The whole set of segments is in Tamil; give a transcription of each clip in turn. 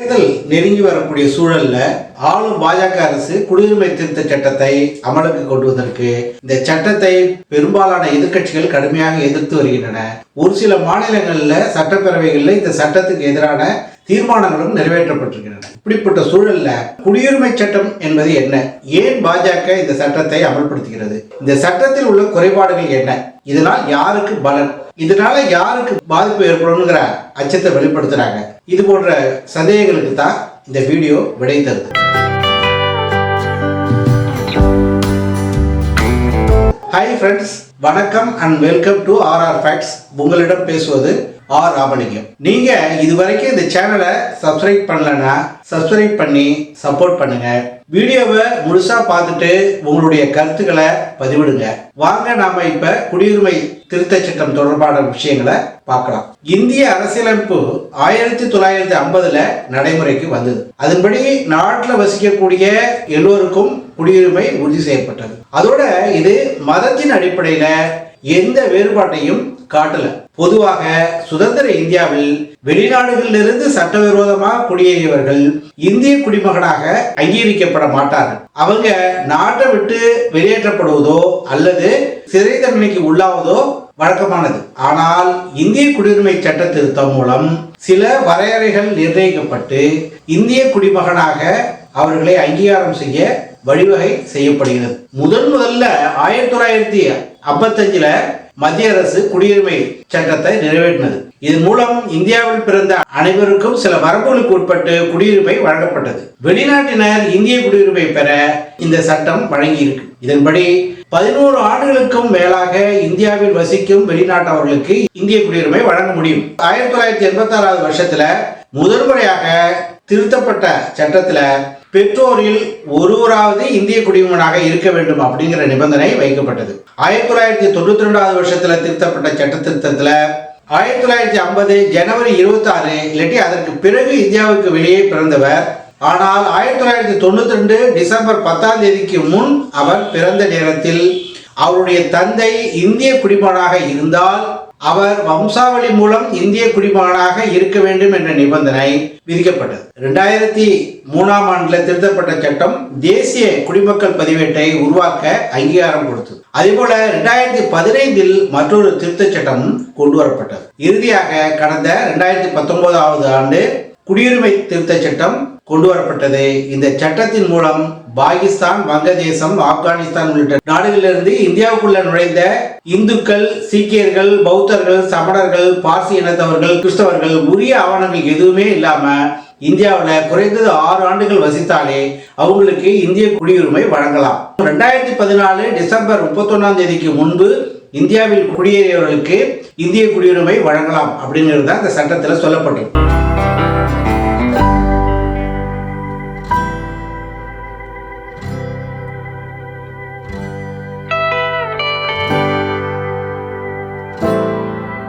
தேர்தல் நெருங்கி வரக்கூடிய சூழல்ல ஆளும் பாஜக அரசு குடியுரிமை திருத்த சட்டத்தை அமலுக்கு கொண்டு வந்ததற்கு இந்த சட்டத்தை பெரும்பாலான எதிர்க்கட்சிகள் கடுமையாக எதிர்த்து வருகின்றன. ஒரு சில மாநிலங்கள்ல சட்டப்பேரவைகளில் இந்த சட்டத்துக்கு எதிரான தீர்மானங்களும் நிறைவேற்றப்பட்டிருக்கின்றன. இப்படிப்பட்ட சூழல்ல குடியுரிமை சட்டம் என்பது என்ன? ஏன் பாஜக இந்த சட்டத்தை அமல்படுத்துகிறது? இந்த சட்டத்தில் உள்ள குறைபாடுகள் என்ன? இதனால் யாருக்கு பலன்? இதனால யாருக்கு பாதிப்பு ஏற்படும்ங்கிற அச்சத்தை வெளிப்படுத்துறாங்க. இது போன்ற சந்தேகங்களுக்கு தான் இந்த வீடியோ விடை தருது. ஹாய் ஃப்ரெண்ட்ஸ் வணக்கம் and welcome to RR facts உங்களிடம் பேசுவது ஆர் ராமலிங்கம் நீங்க இதுவரைக்கும் இந்த சேனலை சப்ஸ்கிரைப் பண்ணலன்னா சப்ஸ்கிரைப் பண்ணி சப்போர்ட் பண்ணுங்க. வீடியோவை முழுசா பார்த்துட்டு உங்களுடைய கருத்துக்களை பதிவிடுங்க. வாங்க நாம இப்ப குடியுரிமை திருத்த சட்டம் தொடர்பான விஷயங்களை பார்க்கலாம். இந்திய அரசியலமைப்பு ஆயிரத்தி தொள்ளாயிரத்தி ஐம்பதுல நடைமுறைக்கு வந்தது. அதன்படி நாட்டில் வசிக்கக்கூடிய எல்லோருக்கும் குடியுரிமை உறுதி செய்யப்பட்டது. அதோட இது மதத்தின் அடிப்படையில எந்த வேறுபாட்டையும் காட்டல. பொதுவாக சுதந்திர இந்தியாவில் வெளிநாடுகளிலிருந்து சட்டவிரோதமாக குடியேறியவர்கள் இந்திய குடிமகனாக அங்கீகரிக்கப்பட மாட்டார்கள். அவங்க நாட்டை விட்டு வெளியேற்றப்படுவதோ அல்லது சிறை தண்டனைக்கு உள்ளாவதோ வழக்கமானது. ஆனால் இந்திய குடியுரிமை சட்ட திருத்தம் மூலம் சில வரையறைகள் நிர்ணயிக்கப்பட்டு இந்திய குடிமகனாக அவர்களை அங்கீகாரம் செய்ய வழிவகை செய்யப்படுகிறது. முதன் முதல்ல ஆயிரத்தி தொள்ளாயிரத்தி ஐம்பத்தஞ்சில் மத்திய அரசு குடியுரிமை சட்டத்தை நிறைவேற்றினது. இதன் மூலம் இந்தியாவில் பிறந்த அனைவருக்கும் சில வரம்புகளுக்கு உட்பட்டு குடியுரிமை வழங்கப்பட்டது. வெளிநாட்டினர் இந்திய குடியுரிமை பெற இந்த சட்டம் வழங்கியிருக்கு. இதன்படி பதினோரு ஆண்டுகளுக்கும் மேலாக இந்தியாவில் வசிக்கும் வெளிநாட்டவர்களுக்கு இந்திய குடியுரிமை வழங்க முடியும். ஆயிரத்தி தொள்ளாயிரத்தி எண்பத்தி ஆறாவது வருஷத்துல முதன்முறையாக திருத்தப்பட்ட சட்டத்துல பெற்றோரில் ஒருவராவது இந்திய குடிமகனாக இருக்க வேண்டும் அப்படிங்கிற நிபந்தனை வைக்கப்பட்டது. ஆயிரத்தி தொள்ளாயிரத்தி தொண்ணூத்தி ரெண்டாவது வருஷத்துல திருத்தப்பட்ட சட்ட திருத்தத்துல ஆயிரத்தி தொள்ளாயிரத்தி ஐம்பது ஜனவரி இருபத்தி ஆறு இல்லாட்டி அதற்கு பிறகு இந்தியாவுக்கு வெளியே பிறந்தவர். ஆனால் ஆயிரத்தி தொள்ளாயிரத்தி தொண்ணூத்தி ரெண்டு டிசம்பர் பத்தாம் தேதிக்கு முன் அவர் பிறந்த நேரத்தில் அவருடைய தந்தை இந்திய குடிமகனாக இருந்தால் அவர் வம்சாவளி மூலம் இந்திய குடிமகனாக இருக்க வேண்டும் என்ற நிபந்தனை விதிக்கப்பட்டது. ரெண்டாயிரத்தி மூணாம் ஆண்டுல திருத்தப்பட்ட சட்டம் தேசிய குடிமக்கள் பதிவேட்டை உருவாக்க அங்கீகாரம் கொடுத்தது. அதேபோல ரெண்டாயிரத்தி பதினைந்தில் மற்றொரு திருத்த சட்டம் கொண்டு வரப்பட்டது இறுதியாக கடந்த ரெண்டாயிரத்தி பத்தொன்பதாவது ஆண்டு குடியுரிமை திருத்த சட்டம் கொண்டு வரப்பட்டது இந்த சட்டத்தின் மூலம் பாகிஸ்தான் வங்கதேசம் ஆப்கானிஸ்தான் உள்ளிட்ட நாடுகளிலிருந்து இந்தியாவுக்குள்ள நுழைந்த இந்துக்கள் சீக்கியர்கள் பௌத்தர்கள் சமணர்கள் பார்சி இனத்தவர்கள் கிறிஸ்தவர்கள் உரிய ஆவணங்கள் எதுவுமே இல்லாம இந்தியாவில் குறைந்தது ஆறு ஆண்டுகள் வசித்தாலே அவங்களுக்கு இந்திய குடியுரிமை வழங்கலாம். ரெண்டாயிரத்தி பதினாலு டிசம்பர் முப்பத்தொன்னாம் தேதிக்கு முன்பு இந்தியாவில் குடியேறியவர்களுக்கு இந்திய குடியுரிமை வழங்கலாம் அப்படிங்கிறது தான் இந்த சட்டத்தில் சொல்லப்பட்டிருக்கு.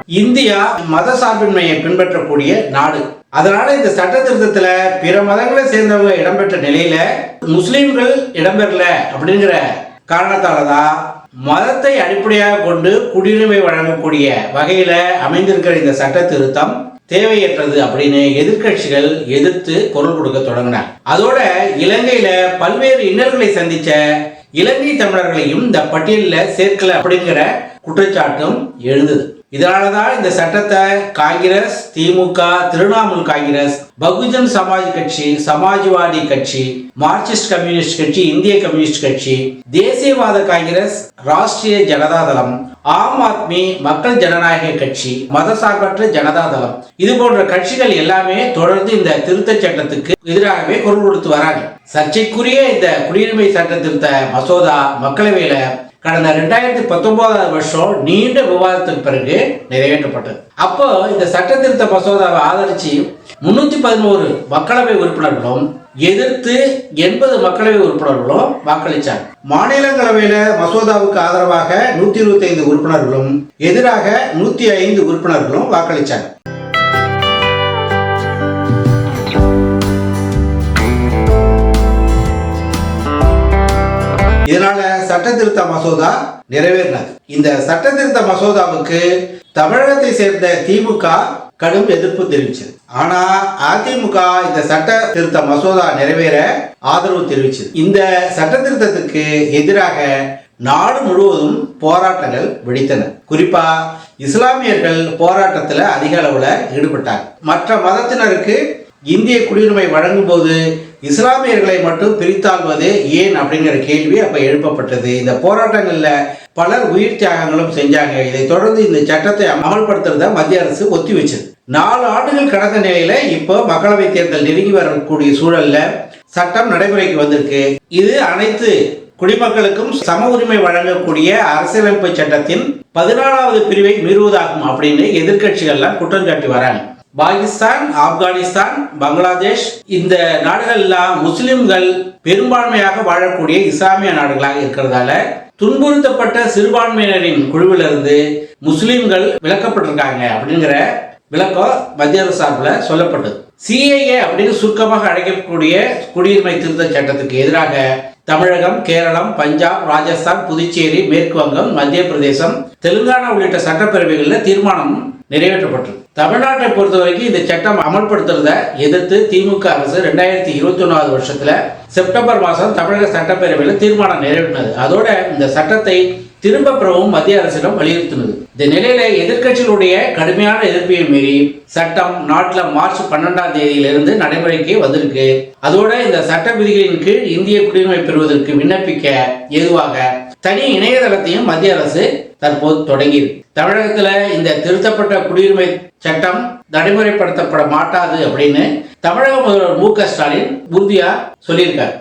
இந்தியா மத சார்பின்மையை பின்பற்றக்கூடிய நாடு. அதனால இந்த சட்ட திருத்தத்துல பிற மதங்களை சேர்ந்தவங்க இடம்பெற்ற நிலையில முஸ்லிம்கள் இடம்பெறல அப்படிங்கிற காரணத்தால தான் மதத்தை அடிப்படையாக கொண்டு குடியுரிமை வழங்கக்கூடிய வகையில அமைந்திருக்கிற இந்த சட்ட திருத்தம் தேவையற்றது அப்படின்னு எதிர்க்கட்சிகள் எதிர்த்து குரல் கொடுக்க தொடங்கினார் அதோட இலங்கையில பல்வேறு இன்னல்களை சந்திச்ச இலங்கை தமிழர்களையும் இந்த பட்டியலில் சேர்க்கல அப்படிங்கிற குற்றச்சாட்டும் எழுந்தது. இதனால தான் இந்த சட்டத்தை காங்கிரஸ் திமுக திரிணாமுல் காங்கிரஸ் பகுஜன் சமாஜ் கட்சி சமாஜ்வாடி கட்சி மார்க்சிஸ்ட் கம்யூனிஸ்ட் கட்சி இந்திய கம்யூனிஸ்ட் கட்சி தேசியவாத காங்கிரஸ் ராஷ்டிரிய ஜனதாதளம் ஆம் ஆத்மி மக்கள் ஜனநாயக கட்சி மதசார்பற்ற ஜனதாதளம் இது போன்ற கட்சிகள் எல்லாமே தொடர்ந்து இந்த திருத்த சட்டத்துக்கு எதிராகவே குரல் கொடுத்து வராங்க. சர்ச்சைக்குரிய இந்த குடியுரிமை சட்ட திருத்த மசோதா மக்களவையில கடந்த ரெண்டாயிரத்தி பத்தொன்பதாவது வருஷம் நீண்ட விவாதத்துக்கு பிறகு நிறைவேற்றப்பட்டது. அப்போ இந்த சட்ட திருத்த மசோதாவை ஆதரிச்சு முன்னூத்தி பதினோரு மக்களவை உறுப்பினர்களும் எதிர்த்து எண்பது மக்களவை உறுப்பினர்களும் வாக்களித்தார் மாநிலங்களவையில மசோதாவுக்கு ஆதரவாக நூத்தி இருபத்தி ஐந்து உறுப்பினர்களும் எதிராக நூத்தி ஐந்து உறுப்பினர்களும் வாக்களித்தாங்க சட்ட திருத்த மசோதா நிறைவேறினது. இந்த சட்ட திருத்த மசோதாவுக்கு தமிழகத்தை சேர்ந்த திமுக கடும் எதிர்ப்பு தெரிவிச்சது. ஆனா அதிமுக இந்த சட்ட திருத்த மசோதா நிறைவேற ஆதரவு தெரிவிச்சது. இந்த சட்ட திருத்தத்துக்கு எதிராக நாடு முழுவதும் போராட்டங்கள் வெடித்தன. குறிப்பா இஸ்லாமியர்கள் போராட்டத்தில் அதிக அளவில் ஈடுபட்டாங்க. மற்ற மதத்தினருக்கு இந்திய குடியுரிமை வழங்கும் போது இஸ்லாமியர்களை மட்டும் பிரித்தாள்வது ஏன் அப்படிங்கிற கேள்வி அப்ப எழுப்பப்பட்டது. இந்த போராட்டங்கள்ல பலர் உயிர் தியாகங்களும் செஞ்சாங்க. இதை தொடர்ந்து இந்த சட்டத்தை அமல்படுத்துறத மத்திய அரசு ஒத்தி வச்சது நாலு ஆண்டுகள் கடந்த நிலையில இப்போ மக்களவை தேர்தல் நெருங்கி வரக்கூடிய சூழல்ல சட்டம் நடைமுறைக்கு வந்திருக்கு. இது அனைத்து குடிமக்களுக்கும் சம உரிமை வழங்கக்கூடிய அரசியலமைப்பு சட்டத்தின் பதினாலாவது பிரிவை மீறுவதாகும் அப்படின்னு எதிர்கட்சிகள்லாம் குற்றம் சாட்டி வராங்க. பாகிஸ்தான் ஆப்கானிஸ்தான் பங்களாதேஷ் இந்த நாடுகள்லாம் முஸ்லிம்கள் பெரும்பான்மையாக வாழக்கூடிய இஸ்லாமிய நாடுகளாக இருக்கிறதால துன்புறுத்தப்பட்ட சிறுபான்மையினரின் குழுவிலிருந்து முஸ்லிம்கள் விளக்கப்பட்டிருக்காங்க அப்படிங்கிற விளக்கம் மத்திய அரசு சார்பில் சொல்லப்பட்டது. சிஏஏ அப்படின்னு சுருக்கமாக அழைக்கக்கூடிய குடியுரிமை திருத்த சட்டத்துக்கு எதிராக தமிழகம் கேரளம் பஞ்சாப் ராஜஸ்தான் புதுச்சேரி மேற்கு வங்கம் மத்திய பிரதேசம் தெலுங்கானா உள்ளிட்ட சட்டப்பேரவைகளில் தீர்மானம் நிறைவேற்றப்பட்டது. தமிழ்நாட்டை பொறுத்த வரைக்கும் இந்த சட்டம் அமல்படுத்துறத எதிர்த்து திமுக அரசு ரெண்டாயிரத்தி இருபத்தி ஒன்றாவது வருஷத்துல செப்டம்பர் மாதம் தமிழக சட்டப்பேரவையில் தீர்மானம் நிறைவேற்றினது. அதோட இந்த சட்டத்தை திரும்ப பெறவும் மத்திய அரசிடம் வலியுறுத்தினது. இந்த நிலையில எதிர்கட்சிகளுடைய கடுமையான எதிர்ப்பை மீறி சட்டம் நாட்டில் மார்ச் பன்னெண்டாம் தேதியிலிருந்து நடைமுறைக்கு வந்திருக்கு. அதோட இந்த சட்ட விதிகளின் கீழ் இந்திய குடியுரிமை பெறுவதற்கு விண்ணப்பிக்க ஏதுவாக தனி இணையதளத்தையும் மத்திய அரசு தற்போது தொடங்கியிருக்கு. தமிழகத்துல இந்த திருத்தப்பட்ட குடியுரிமை சட்டம் நடைமுறைப்படுத்தப்பட மாட்டாது அப்படின்னு தமிழக முதல்வர் மு க ஸ்டாலின் உறுதியா சொல்லியிருக்காரு.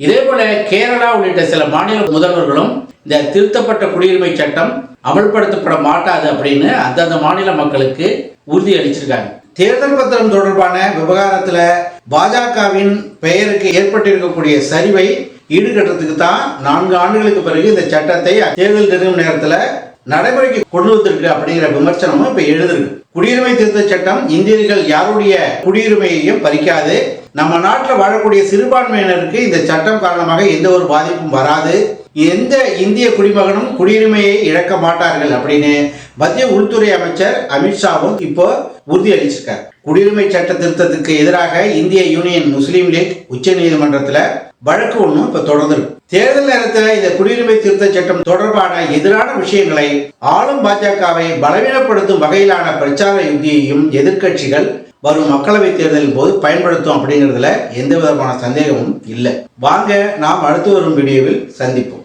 இதே போல கேரளா உள்ளிட்ட சில மாநில முதல்வர்களும் இந்த திருத்தப்பட்ட குடியுரிமை சட்டம் அமல்படுத்தப்பட மாட்டாது அப்படின்னு அந்தந்த மாநில மக்களுக்கு உறுதி அளிச்சிருக்காங்க. தேர்தல் பத்திரம் தொடர்பான விவகாரத்துல பாஜகவின் பெயருக்கு ஏற்பட்டிருக்கக்கூடிய சரிவை ஈடுகட்டுறதுக்கு தான் நான்கு ஆண்டுகளுக்கு பிறகு இந்த சட்டத்தை தேர்தல் நெருங்கும் நேரத்துல நடைமுறைக்கு கொண்டு வந்திருக்கு அப்படிங்கிற விமர்சனமும் இப்ப எழுதிருக்கு. குடியுரிமை திருத்த சட்டம் இந்தியர்கள் யாருடைய குடியுரிமையையும் பறிக்காது. நம்ம நாட்டில் வாழக்கூடிய சிறுபான்மையினருக்கு இந்த சட்டம் காரணமாக எந்த ஒரு பாதிப்பும் வராது. எந்த இந்திய குடிமகனும் குடியுரிமையை இழக்க மாட்டார்கள் அப்படின்னு மத்திய உள்துறை அமைச்சர் அமித்ஷாவும் இப்போ உறுதி அளிச்சிருக்கார் குடியுரிமை சட்ட திருத்தத்துக்கு எதிராக இந்திய யூனியன் முஸ்லீம் லீக் உச்ச நீதிமன்றத்தில் வழக்கு ஒன்றும் இப்போ தொடர்ந்துருக்கு தேர்தல் நேரத்தில் இந்த குடியுரிமை திருத்த சட்டம் தொடர்பான எதிரான விஷயங்களை ஆளும் பாஜகவை பலவீனப்படுத்தும் வகையிலான பிரச்சார யுக்தியையும் எதிர்க்கட்சிகள் வரும் மக்களவை தேர்தலின் போது பயன்படுத்தும் அப்படிங்கிறதுல எந்த விதமான சந்தேகமும் இல்லை. வாங்க நாம் அடுத்து வரும் வீடியோவில் சந்திப்போம்.